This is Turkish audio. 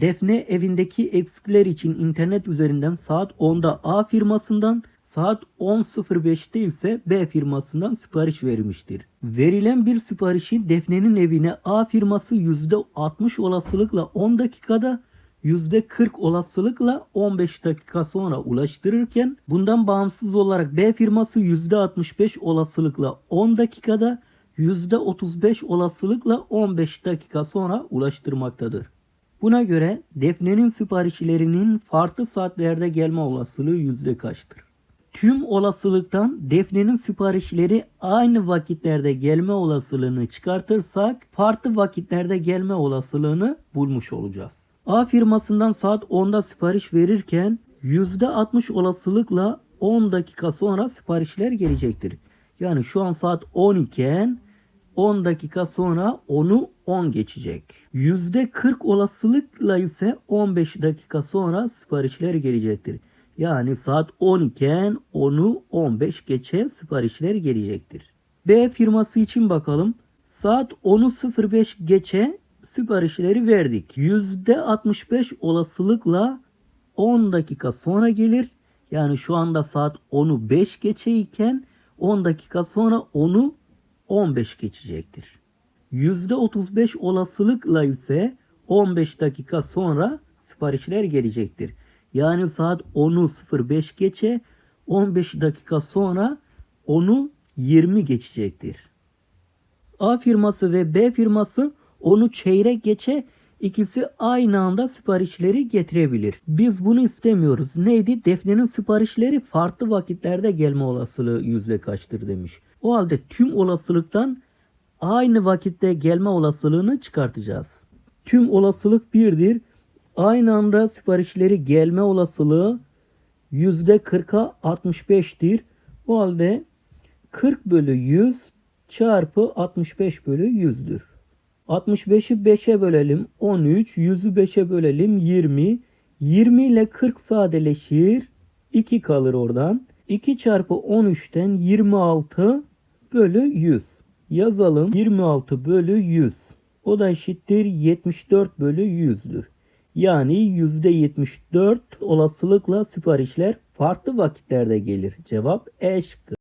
Defne evindeki eksikler için internet üzerinden saat 10'da A firmasından saat 10.05'te ise B firmasından sipariş vermiştir. Verilen bir siparişi Defne'nin evine A firması %60 olasılıkla 10 dakikada %40 olasılıkla 15 dakika sonra ulaştırırken bundan bağımsız olarak B firması %65 olasılıkla 10 dakikada %35 olasılıkla 15 dakika sonra ulaştırmaktadır. Buna göre Defne'nin siparişlerinin farklı saatlerde gelme olasılığı yüzde kaçtır? Tüm olasılıktan Defne'nin siparişleri aynı vakitlerde gelme olasılığını çıkartırsak farklı vakitlerde gelme olasılığını bulmuş olacağız. A firmasından saat 10'da sipariş verirken %60 olasılıkla 10 dakika sonra siparişler gelecektir. Yani şu an saat 10 iken 10 dakika sonra onu 10 geçecek. %40 olasılıkla ise 15 dakika sonra siparişler gelecektir. Yani saat 10 iken onu 15 geçe siparişler gelecektir. B firması için bakalım. Saat 10'u 05 geçe siparişleri verdik. %65 olasılıkla 10 dakika sonra gelir. Yani şu anda saat 10'u 5 geçe iken 10 dakika sonra onu 15 geçecektir. %35 olasılıkla ise 15 dakika sonra siparişler gelecektir. Yani saat 10'u 05 geçe 15 dakika sonra onu 20 geçecektir. A firması ve B firması onu çeyrek geçe ikisi aynı anda siparişleri getirebilir. Biz bunu istemiyoruz. Neydi? Defne'nin siparişleri farklı vakitlerde gelme olasılığı yüzde kaçtır demiş. O halde tüm olasılıktan aynı vakitte gelme olasılığını çıkartacağız. Tüm olasılık birdir. Aynı anda siparişleri gelme olasılığı %40'a 65'tir. O halde 40 bölü 100 çarpı 65 bölü 100'dür. 65'i 5'e bölelim 13, 100'ü 5'e bölelim 20. 20 ile 40 sadeleşir. 2 kalır oradan. 2 çarpı 13'ten 26 bölü 100. Yazalım 26 bölü 100. O da eşittir 74 bölü 100'dür. Yani %74 olasılıkla siparişler farklı vakitlerde gelir. Cevap E şıkkı.